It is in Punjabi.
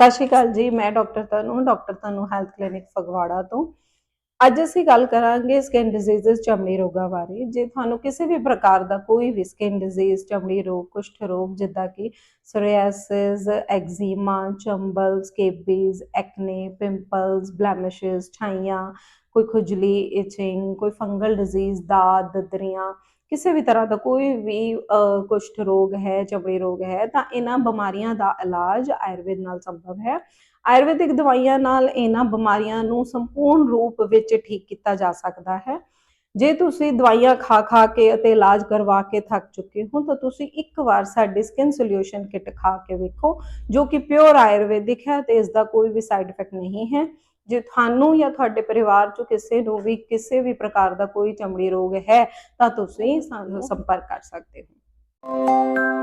ਸਤਿ ਸ਼੍ਰੀ ਅਕਾਲ ਜੀ, ਮੈਂ doctor Tanu doctor Tanu health clinic Phagwara ਤੋਂ। ਅੱਜ ਅਸੀਂ ਗੱਲ ਕਰਾਂਗੇ ਸਕਿਨ ਡਿਜ਼ੀਜ਼ਸ ਚਮੜੀ ਰੋਗਾਂ ਬਾਰੇ, ਜੇ ਤੁਹਾਨੂੰ ਕਿਸੇ ਵੀ ਪ੍ਰਕਾਰ ਦਾ ਕੋਈ ਵੀ ਸਕਿਨ ਡਿਜ਼ੀਜ਼ ਚਮੜੀ ਰੋਗ ਕੁਸ਼ਠ ਰੋਗ, ਜਿੱਦਾਂ ਕਿ ਸੋਰੀਆਸਿਸ ਐਗਜ਼ੀਮਾ ਚੰਬਲ ਸਕੇਬੀਜ਼ ਐਕਨੇ ਪਿੰਪਲਸ ਬਲੈਮਿਸ਼ਸ ਛਾਈਆਂ ਕੋਈ ਖੁਜਲੀ ਇਚਿੰਗ ਕੋਈ ਫੰਗਲ ਡਿਜ਼ੀਜ਼ ਦਾਦ ਦਦਰੀਆਂ ਕਿਸੇ ਵੀ ਤਰ੍ਹਾਂ ਦਾ ਕੋਈ ਵੀ ਅਹ, ਰੋਗ ਹੈ ਚਮੜੀ ਰੋਗ ਹੈ ਤਾਂ ਇਹਨਾਂ ਬਿਮਾਰੀਆਂ ਦਾ ਇਲਾਜ ਆਯੁਰਵੇਦ ਨਾਲ ਸੰਭਵ ਹੈ। ਆਯੁਰਵੈਦਿਕ ਦਵਾਈਆਂ ਨਾਲ ਇਹਨਾਂ ਬਿਮਾਰੀਆਂ ਨੂੰ ਸੰਪੂਰਨ ਰੂਪ ਵਿੱਚ ਠੀਕ ਕੀਤਾ ਜਾ ਸਕਦਾ ਹੈ। ਜੇ ਤੁਸੀਂ ਦਵਾਈਆਂ ਖਾ ਖਾ ਕੇ ਅਤੇ ਇਲਾਜ ਕਰਵਾ ਕੇ ਥੱਕ ਚੁੱਕੇ ਹੋ ਤਾਂ ਤੁਸੀਂ ਇੱਕ ਵਾਰ ਸਾਡੀ ਸਕਿਨ ਸੋਲਿਊਸ਼ਨ ਕਿਟ ਖਾ ਕੇ ਵੇਖੋ ਜੋ ਕਿ ਪਿਓਰ ਆਯੁਰਵੈਦਿਕ ਹੈ ਤੇ ਇਸ ਦਾ ਕੋਈ ਵੀ ਸਾਈਡ ਇਫੈਕਟ ਨਹੀਂ ਹੈ। ਜੇ ਤੁਹਾਨੂੰ ਜਾਂ ਤੁਹਾਡੇ ਪਰਿਵਾਰ ਚੋਂ ਕਿਸੇ ਨੂੰ ਵੀ ਕਿਸੇ ਵੀ ਪ੍ਰਕਾਰ ਦਾ ਕੋਈ ਚਮੜੀ ਰੋਗ ਹੈ ਤਾਂ ਤੁਸੀਂ ਸਾਨੂੰ ਸੰਪਰਕ ਕਰ ਸਕਦੇ ਹੋ।